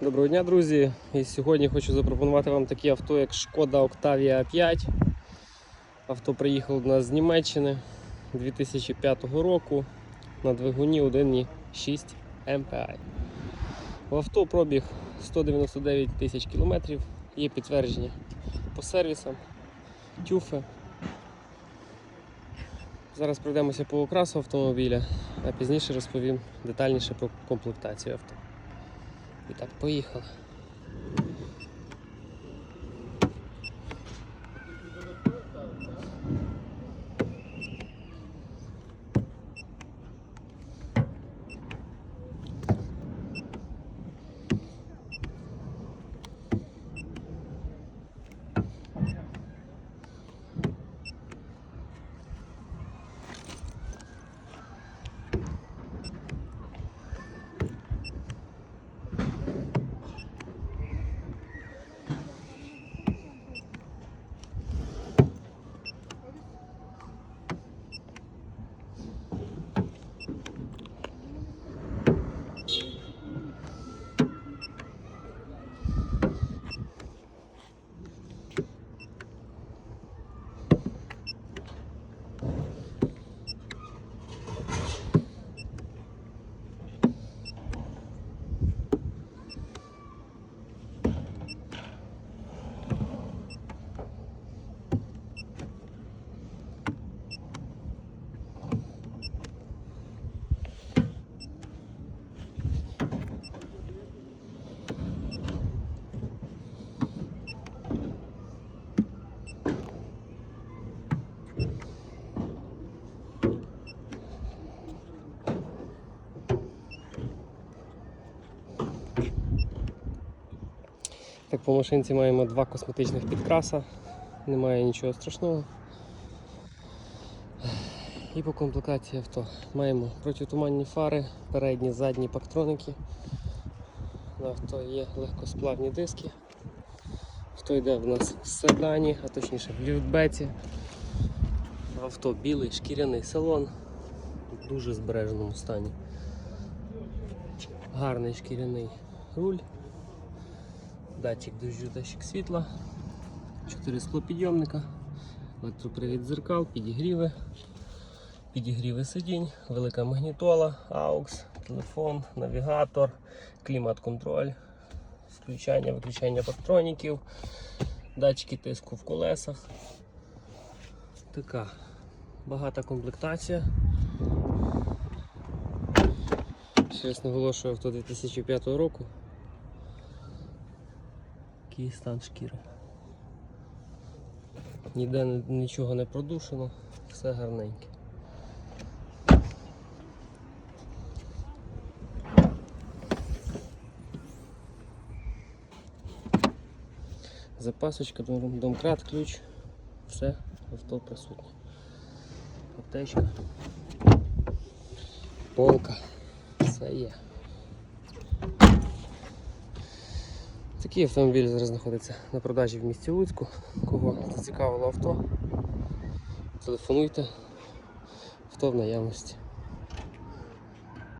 Доброго дня, друзі! І сьогодні хочу запропонувати вам таке авто, як Шкода Octavia 5. Авто приїхало до нас з Німеччини 2005 року на двигуні 1.6 MPI. В авто пробіг 199 тисяч кілометрів, є підтвердження по сервісам, тюфи. Зараз пройдемося по окрасу автомобіля, а пізніше розповім детальніше про комплектацію авто. І так. Так, по машинці маємо два косметичних підкраса, немає нічого страшного. І по комплектації авто маємо протитуманні фари, передні, задні пактроники. На авто є легкосплавні диски. Авто йде в нас в седані, а точніше в ліфтбеці. Авто білий, шкіряний салон в дуже збереженому стані. Гарний шкіряний руль датчик дощу, датчик світла, 4 склопідйомника, електропривід дзеркал, підігріви, підігріви сидінь, велика магнітола, AUX, телефон, навігатор, клімат-контроль, включання, виключання патроніків, датчики тиску в колесах. Така багата комплектація. Ще раз наголошую авто 2005 року який стан шкіри. Ніде нічого не продушено, все гарненьке. Запасочка, домкрат, ключ, все, авто присутнє. Аптечка, полка, все є. Такий автомобіль зараз знаходиться на продажі в місті Луцьку. Кого зацікавило авто, телефонуйте, авто в наявності.